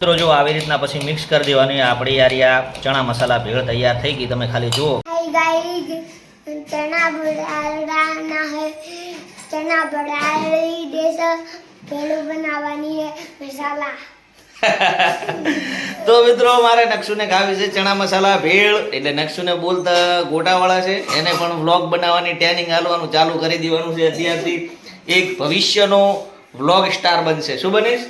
મિત્રો જો આવી રીતના પછી મિક્સ કરી દેવાની આપણી યાર આ ચણા મસાલા ભેળ તૈયાર થઈ ગઈ તમે ખાલી જુઓ. તો મિત્રો મારે નક્ષુને ખાવી છે ચણા મસાલા ભેળ. એટલે નક્ષુને બોલતા ગોટાવાળા છે. એને પણ વ્લોગ બનાવવાની ટ્રેનિંગ હાલવાનું ચાલુ કરી દેવાનું છે. અત્યારથી એક ભવિષ્યનો વ્લોગ સ્ટાર બનશે. શું બનીશ?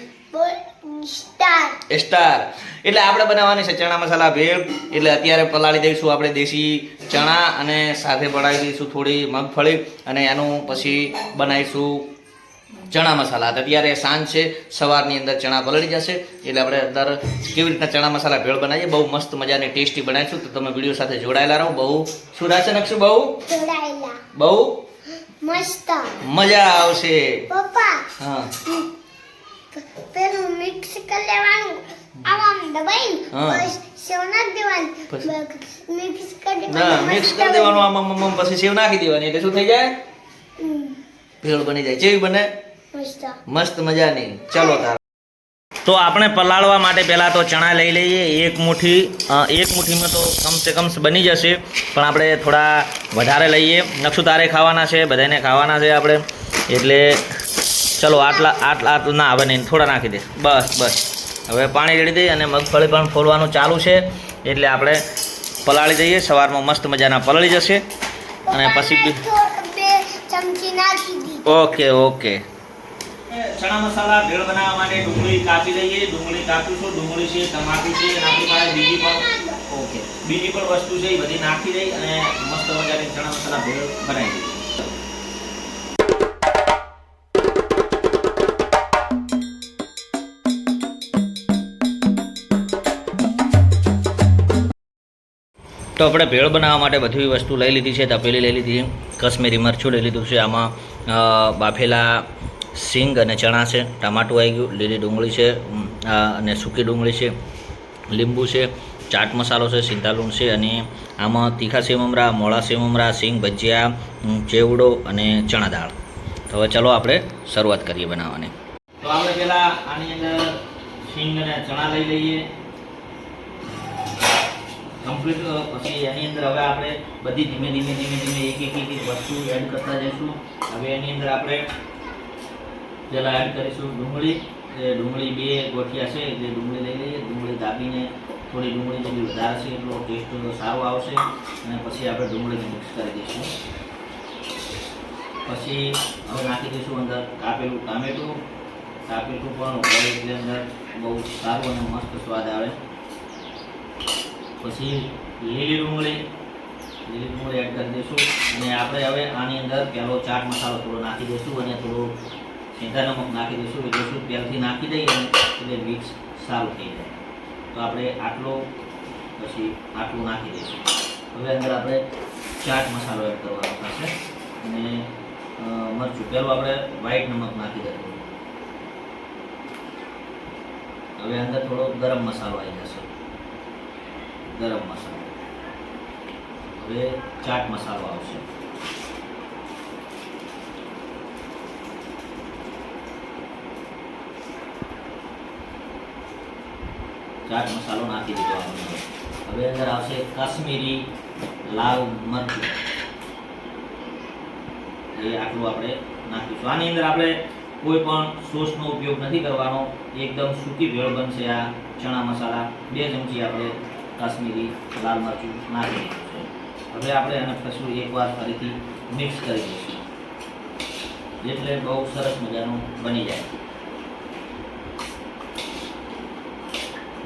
સ્ટાર એટલે આપણે બનાવવાની છે ચણા મસાલા ભેળ. એટલે અત્યારે પલાળી દઈશું આપણે દેશી ચણા અને સાથે પડાવી દઈશું થોડી મગફળી અને એનું પછી બનાવીશું ચણા મસાલા. અત્યારે સાંજ છે સવારની અંદર ચણા પલળી જશે. એટલે આપણે અંદર કેવી રીતના ચણા મસાલા ભેળ બનાવીએ બહુ મસ્ત મજાની ટેસ્ટી બનાવીશું. તો તમે વીડિયો સાથે જોડાયેલા રહો. બહુ શું રહેશે નક્ષું બહુ બહુ? મસ્ત. મજા આવશે. પપ્પા હા. પેલું મિક્સ કરી લેવાનું. આમ આમ દબાઈ સેવ નાખી દેવાની? મિક્સ કરી ના મિક્સ કરી દેવાનું આમ આમ આમ પછી સેવ નાખી દેવાની. એટલે શું થઈ જાય? ભેળ બની જાય. કેવી બને. મસ્ત. મસ્ત મજાની. ચલો તાર. તો આપણે પલાળવા માટે પહેલાં તો ચણા લઈ લઈએ. એક મુઠ્ઠી એક મુઠ્ઠીમાં તો કમસે કમ બની જશે. પણ આપણે થોડા વધારે લઈએ. નકશું તારે ખાવાના છે બધાને ખાવાના છે આપણે. એટલે ચલો, આટલા આટલા આટલું ના આવે નહીં, થોડા નાખી દે. બસ બસ. હવે પાણી રેડી દઈએ અને મગફળી પણ ફોલવાનું ચાલુ છે. એટલે આપણે પલાળી દઈએ. સવારમાં મસ્ત મજાના પલળી જશે. અને પછી ઓકે ઓકે. ચણા મસાલા, ભેળ બનાવવા માટે ડુંગળી કાપી લઈએ ડુંગળી કાપીશું ડુંગળી છે, ટમાટી છે, અને આપણી પાસે બીજી પણ ઓકે. બીજી પણ વસ્તુ છે, એ બધી નાખી દઈ અને મસ્ત મજાની ચણા મસાલા ભેળ બનાવી દઈએ. તો આપણે ભેળ બનાવવા માટે બધી વસ્તુ લઈ લીધી છે, તપેલી લઈ લીધી, કશ્મીરી મરચું લઈ લીધું છે, આમાં બાફેલા સિંગ અને ચણા છે, ટમાટું આવી ગયું, લીલી ડુંગળી છે અને સૂકી ડુંગળી છે, લીંબુ છે, ચાટ મસાલો છે, સિંધાલુણ છે, અને આમાં તીખા સેવ મમરા, મોળા સેવ સિંગ ભજીયા ચેવડો અને ચણા દાળ. તો હવે ચલો આપણે શરૂઆત કરીએ બનાવવાની. તો આપણે પહેલાં આની અંદર સિંગ અને ચણા લઈ લઈએ. કમ્પ્લીટ પછી એની અંદર હવે આપણે બધી ધીમે ધીમે ધીમે ધીમે એક એક એક વસ્તુ એડ કરતા જઈશું. હવે એની અંદર આપણે પહેલાં એડ કરીશું ડુંગળી. એ ડુંગળી બે ગોઠિયા છે, જે ડુંગળી લઈ લઈએ. ડુંગળી દાબીને થોડી ડુંગળી જેટલી વધારે છે એટલો ટેસ્ટ સારો આવશે. અને પછી આપણે ડુંગળીને મિક્સ કરી દઈશું. પછી હવે નાખી દઈશું અંદર કાપેલું ટામેટું. ટામેટું પણ એટલે અંદર બહુ સારું અને મસ્ત સ્વાદ આવે. પછી લીલી ડુંગળી લીલી ડુંગળી એડ કરી દઈશું. અને આપણે હવે આની અંદર પહેલો ચાટ મસાલો થોડો નાખી દઈશું અને થોડું સીધા નમક નાખી દઈશું. એટલે શું પહેલથી નાખી દઈએ એટલે મિક્સ સારું થઈ જાય. તો આપણે આટલો, પછી આટલું નાખી દઈશું. હવે અંદર આપણે ચાટ મસાલો એડ કરવાનો થશે. અને મરચું. પહેલું આપણે વ્હાઈટ નમક નાખી દઈશું હવે અંદર થોડો ગરમ મસાલો આવી જશે. ગરમ મસાલો. હવે ચાટ મસાલો આવશે. ચાટ મસાલો નાખી દીધો આપણે હવે. અંદર આવશે કાશ્મીરી લાલ મરચું. એ આટલું આપણે નાખીશું. આની અંદર આપણે કોઈ પણ સોસનો ઉપયોગ નથી કરવાનો. એકદમ સૂકી ભેળ બનશે આ ચણા મસાલા. બે ચમચી આપણે કાશ્મીરી, લાલ મરચું નાખી હવે આપણે એને પછી એકવાર ફરીથી મિક્સ કરી દઈશું એટલે બહુ સરસ મજાનું બની જાય.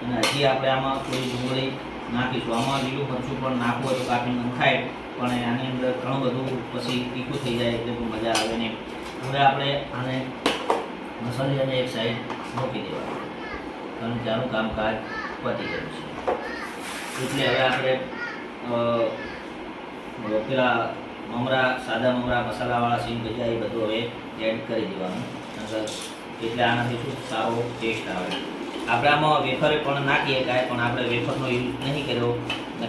અને હજી આપણે આમાં થોડી ડુંગળી નાખીશું. આમાં લીલું મરચું પણ નાખવું હોય તો કાપીને નખાય પણ આની અંદર ઘણું બધું પછી તીખું થઈ જાય એટલે બહુ મજા આવે નહીં. હવે આપણે આને મસાલિયાને એક સાઈડ મૂકી દેવાનું. કારણ કે આનું કામકાજ પતી ગયું છે. એટલે હવે આપણે પેલા મમરા, સાદા મમરા, મસાલાવાળા સિંગ ભજીયા એ બધું હવે એડ કરી દેવાનું. એટલે આનાથી શું સારો ટેસ્ટ આવે. આપણે આમાં વેફર પણ નાખીએ કાંઈ, પણ આપણે વેફરનો યુઝ નહીં કર્યો.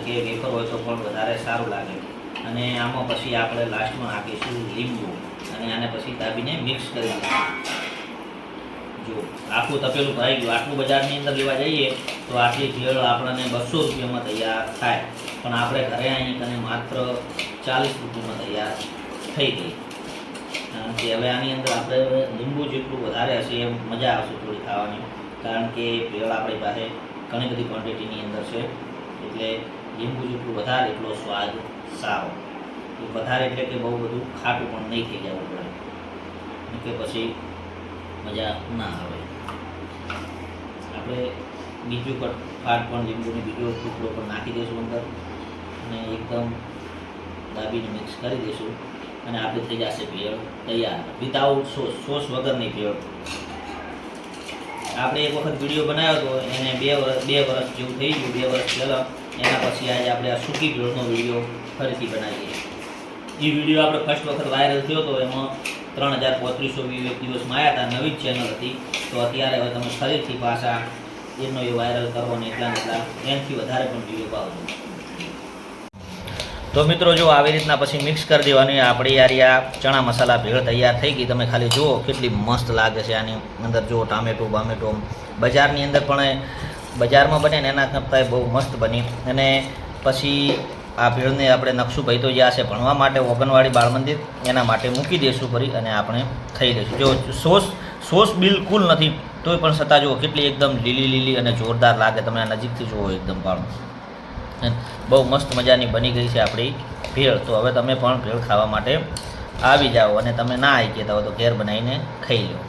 કે વેફર હોય તો પણ વધારે સારું લાગે. અને આમાં પછી આપણે લાસ્ટમાં નાખીશું લીંબુ. અને આને પછી દાબીને મિક્સ કરી દઈશું જો આખું તપેલું ભરાઈ ગયું, આટલું બજારની અંદર લેવા જઈએ, તો આટલી ભેળ આપણને બસો રૂપિયામાં તૈયાર થાય. પણ આપણે ઘરે અહીં કને માત્ર ચાલીસ રૂપિયામાં તૈયાર થઈ ગઈ. કારણ કે હવે આની અંદર આપણે લીંબુ જેટલું વધારે હશે એમ મજા આવશે થોડી ખાવાની. કારણ કે ભેળ આપણી પાસે ઘણી બધી ક્વોન્ટિટીની અંદર છે. એટલે લીંબુ જેટલું વધારે, એટલો સ્વાદ સારો. વધારે એટલે કે બહુ બધું ખાટું પણ નહીં થઈ જવું પડે. કે પછી મજા ના આવે. આપણે બીજું પણ ફાર પણ લીંબુને બીજો ટુકડો પણ નાખી દઈશું અંદર અને એકદમ દાબીને મિક્સ કરી દઈશું અને આપણે થઈ જશે ભેળ તૈયાર. વિધાઉટ સોસ સોસ વગરની ભેળ. આપણે એક વખત વીડિયો બનાવ્યો હતો એને બે વર્ષ બે વર્ષ જેવું થઈ ગયું, બે વર્ષ પહેલાં. એના પછી આજે આપણે આ સૂકી ભેળનો વીડિયો ફરીથી બનાવીએ. એ વીડિયો આપણે ફર્સ્ટ વખત વાયરલ થયો હતો એમાં ત્રણ હજાર પોત્રીસો વિવેક દિવસમાં આવ્યા હતા નવી જ ચેનલ હતી. તો અત્યારે હવે તમે ફરીથી પાછા એનો એ વાયરલ કરો અને એટલા ને એટલા એનાથી વધારે પણ વીડિયો આવજો તો મિત્રો જો આવી રીતના પછી મિક્સ કરી દેવાની આપણી યાર, આ ચણા મસાલા ભેળ તૈયાર થઈ ગઈ. તમે ખાલી જુઓ કેટલી મસ્ત લાગે છે આની અંદર. જુઓ ટામેટું, બામેટું બજારની અંદર પણ બજારમાં બને ને એના કરતાં બહુ મસ્ત બની. અને પછી આ ભેળને આપણે નકશુભાઈ તો જ્યાં છે, ભણવા માટે ઓગણવાડી બાળ મંદિર એના માટે મૂકી દઈશું ફરી અને આપણે ખાઈ લઈશું. જો સોસ સોસ બિલકુલ નથી, તોય પણ છતાં જુઓ, કેટલી એકદમ લીલી લીલી અને જોરદાર લાગે તમે આ નજીકથી જુઓ એકદમ પણ બહુ મસ્ત મજાની બની ગઈ છે આપણી ભેળ. તો હવે તમે પણ ભેળ ખાવા માટે આવી જાઓ અને તમે ના આવી હોય તો ઘેર બનાવીને ખાઈ લો.